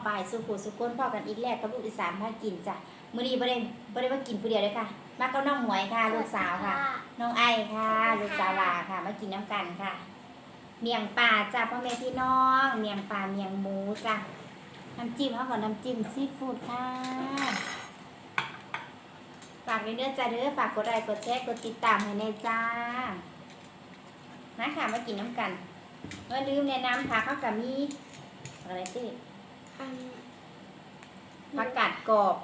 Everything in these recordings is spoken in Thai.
องปายสุขุสุก้นพ่อกันอีกแรกกับลูกอีสานพากินจ้ะมื้อนี้บ่ได้บ่ได้มากินผู้เดียวเลยค่ะ มากับน้องหวยค่ะลูกสาวค่ะ น้องไอค่ะ ลูกสาวลาค่ะ มากินน้ำกันค่ะ เมียงปลาจ้ะพ่อแม่พี่น้อง เมียงปลาเมียงหมูจ้ะน้ำจิ้มเขาก่อนน้ำจิ้มซีฟู้ดค่ะฝากเด้อจ้าเด้อฝากกดไลค์กดแชร์กดติดตามให้แน่จ้ามาค่ะมากินน้ำกันเมื่อลืมแนะนำค่ะข้าวกะมีอะไรสิ อันผักกาดกรอบ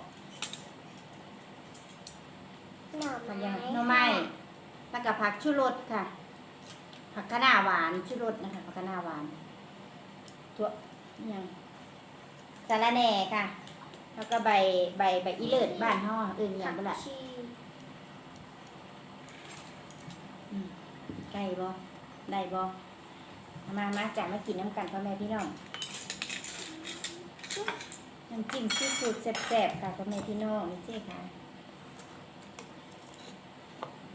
หน่อผักไม้ยางหน่อไม้แล้วก็ผักชูรสค่ะ ผักคะน้าหวานชูรสนะคะผักคะน้าหวานตัวอิหยังสาระแหน่ค่ะ แล้วก็ใบใบใบอีเลิศบ้านห่อเอื่นอหย่างผับ่กละชีไก่บ่ได้บ่มามาจ้ะมากินน้ำกันพ่อแม่พี่น้อง น้ำจิ้มซีฟู้ดแซ่บๆค่ะพ่อแม่พี่น้องนี่เจ๊ค่ะ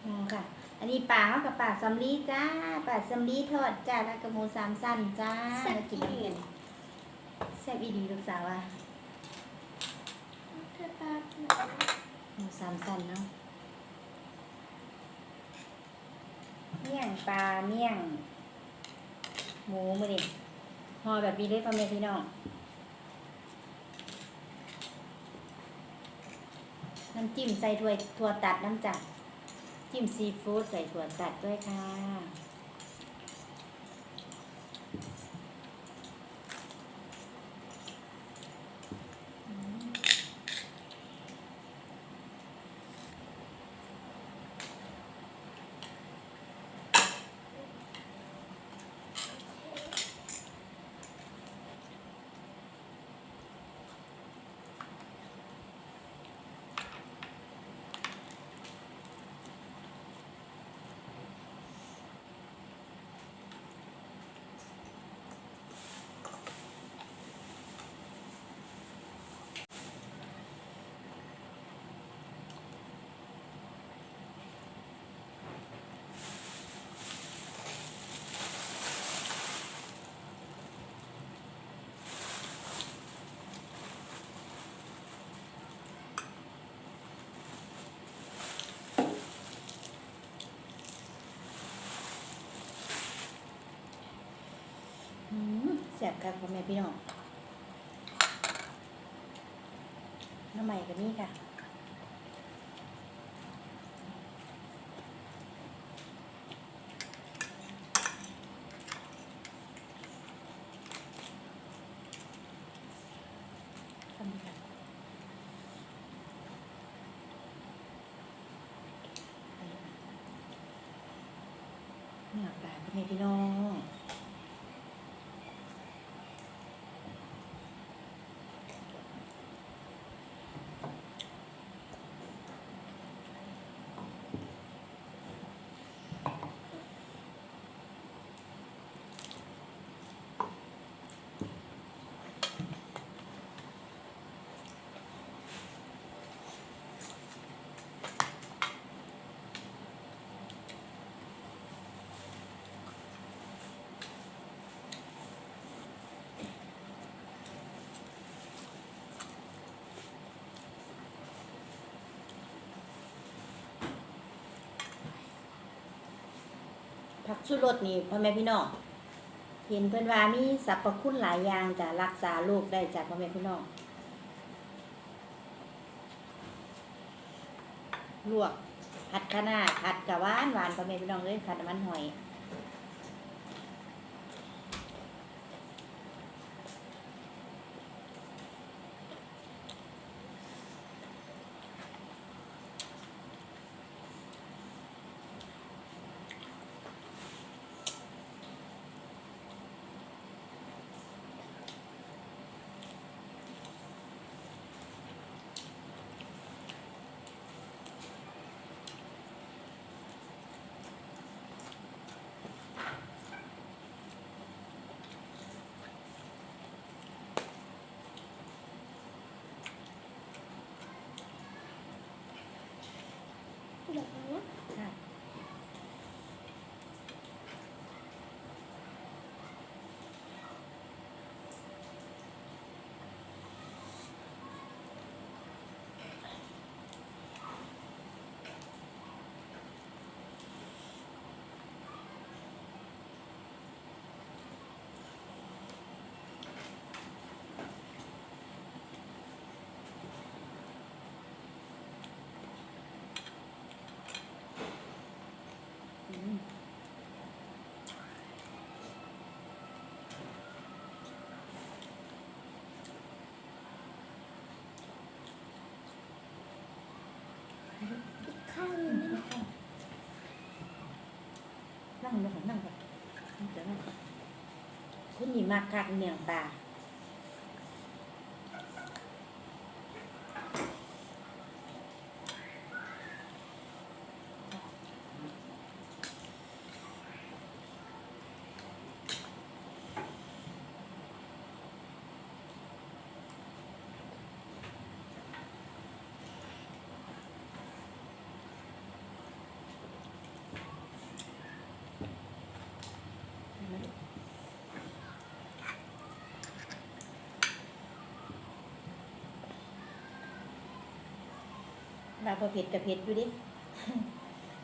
อืมค่ะ อันนี้ปลาเขากับปลาซัมลีจ้าปลาซัมลีทอดจ้าแล้วก็หมูสามสั้นจ้ามากินกันแซ่บอีดีลูกสาวอะหมูสามสั้นเนาะเมี่ยงปลาเมี่ยง หมูมือดิห่อแบบนี้เลยพ่อแม่พี่น้อง น้ำจิ้มใส่ถ้วยถั่วตัดน้ำจัดจิ้มซีฟู้ดใส่ถั่วตัดด้วยค่ะ อืมแซ่ บค่ะพ่อแม่พี่น้องน้ำใหม่กันนี่ค่ะทำค่ะเนี่ยปลาพ่อแม่พี่น้อง ผักชูรสนี่พ่อแม่พี่น้องเห็นเพื่อนว่ามีสรรพคุณหลายอย่างจะรักษาโรคได้จากพ่อแม่พี่น้องลวกผัดคะน้าผัดกะหวานหวานพ่อแม่พี่น้องเลยผัดน้ำมันหอย เดี๋ยวนะ ค่ะ ข้างนี้นะ นั่งลงนั่งก่อนเดี๋ยวนั่งคุณหญิงมากคักเมียงปลา ลาบเผ็ดกับเผ็ดอยู่ดิ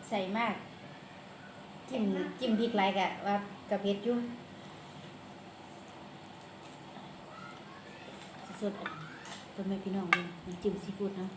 ใส่มาก จิ้มจิ้มพริกไรกะว่ากับเผ็ดอยู่สดๆต้นไม้พี่น้องเลยน้ำจิ้มซีฟู้ดเนาะ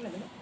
Hola,